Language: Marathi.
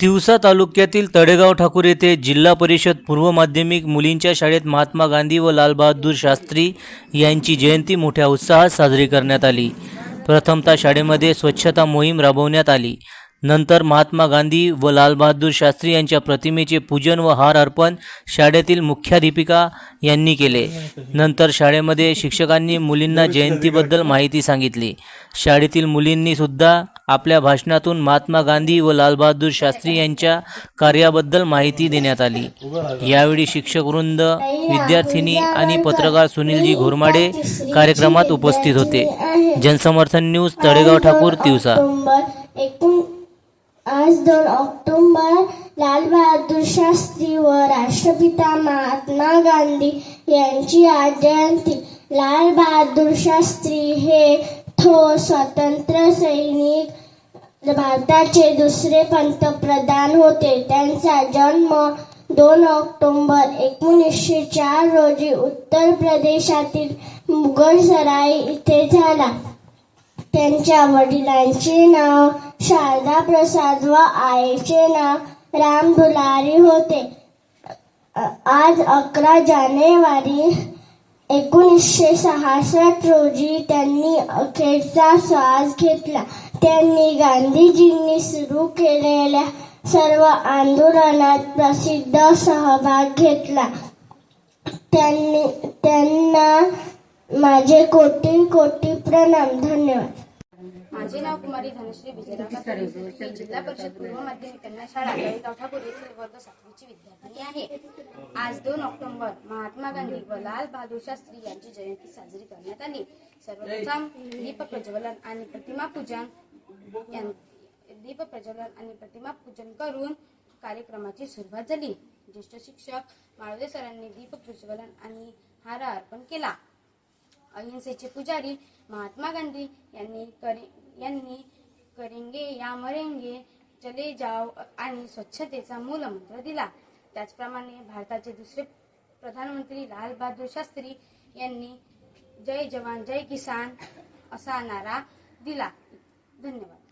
तिवसा तालुक्यातील तडेगाव ठाकूर येथे जिल्हा परिषद पूर्व माध्यमिक मुलींच्या शाळेत महात्मा गांधी व लालबहादूर शास्त्री यांची जयंती मोठ्या उत्साहात साजरी करण्यात आली. प्रथमतः शाळेमध्ये स्वच्छता मोहीम राबवण्यात आली. नंतर महात्मा गांधी व लालबहादूर शास्त्री यांच्या प्रतिमेचे पूजन व हार अर्पण शाळेतील मुख्याध्यापिका यांनी केले. नंतर शाळेमध्ये शिक्षकांनी मुलींना जयंतीबद्दल माहिती सांगितली. शाळेतील मुलींनीसुद्धा आपल्या भाषणातून महात्मा गांधी व लालबहादूर शास्त्री यांच्या कार्याबद्दल माहिती देण्यात आली. यावेळी शिक्षकवृंद विद्यार्थिनी आणि पत्रकार सुनीलजी घोरमाडे कार्यक्रमात उपस्थित होते. जनसमर्थन न्यूज तळेगाव ठाकूर तिवसा. आज दोन ऑक्टोंबर लाल बहादूर शास्त्री व राष्ट्रपिता महात्मा गांधी यांची आज जयंती. लाल बहादूर शास्त्री हे थोर स्वतंत्र सैनिक भारताचे दुसरे पंतप्रधान होते. त्यांचा जन्म दोन ऑक्टोबर एकोणीसशे चार रोजी उत्तर प्रदेशातील मुघलसराय इथे झाला. त्यांच्या वडिलांचे नाव शारदा प्रसाद व आईचे नाव राम दुलारी होते. आज अकरा जानेवारी एकोणीसशे सहासष्ट रोजी त्यांनी अखेरचा श्वास घेतला. त्यांनी गांधीजींनी सुरू केलेल्या सर्व आंदोलनात प्रसिद्ध सहभाग घेतला. त्यांनी त्यांना माझे कोटी कोटी प्रणाम. धन्यवाद. माझे नाव कुमारी धनश्री विजयराव जिल्हा परिषद पूर्व माध्यमिक शाळा तळेगाव ठाकूर येथील वर्ग सातवीची विद्यार्थिनी आहे. आज दोन ऑक्टोबर महात्मा गांधी व लाल बहादूर शास्त्री यांची जयंती साजरी करण्यात आली. सर्वप्रथम दीप प्रज्वलन आणि प्रतिमा पूजन यां- दीप प्रज्वलन आणि प्रतिमा पूजन करून कार्यक्रमाची सुरुवात झाली. ज्येष्ठ शिक्षक माळवे सरांनी दीप प्रज्वलन आणि हार अर्पण केला. अहिंसेचे पुजारी महात्मा गांधी यांनी करे यांनी करेंगे या मरेंगे चले जाव आणि स्वच्छतेचा मूलमंत्र दिला. त्याचप्रमाणे भारताचे दुसरे प्रधानमंत्री लालबहादूर शास्त्री यांनी जय जवान जय किसान असा नारा दिला. धन्यवाद.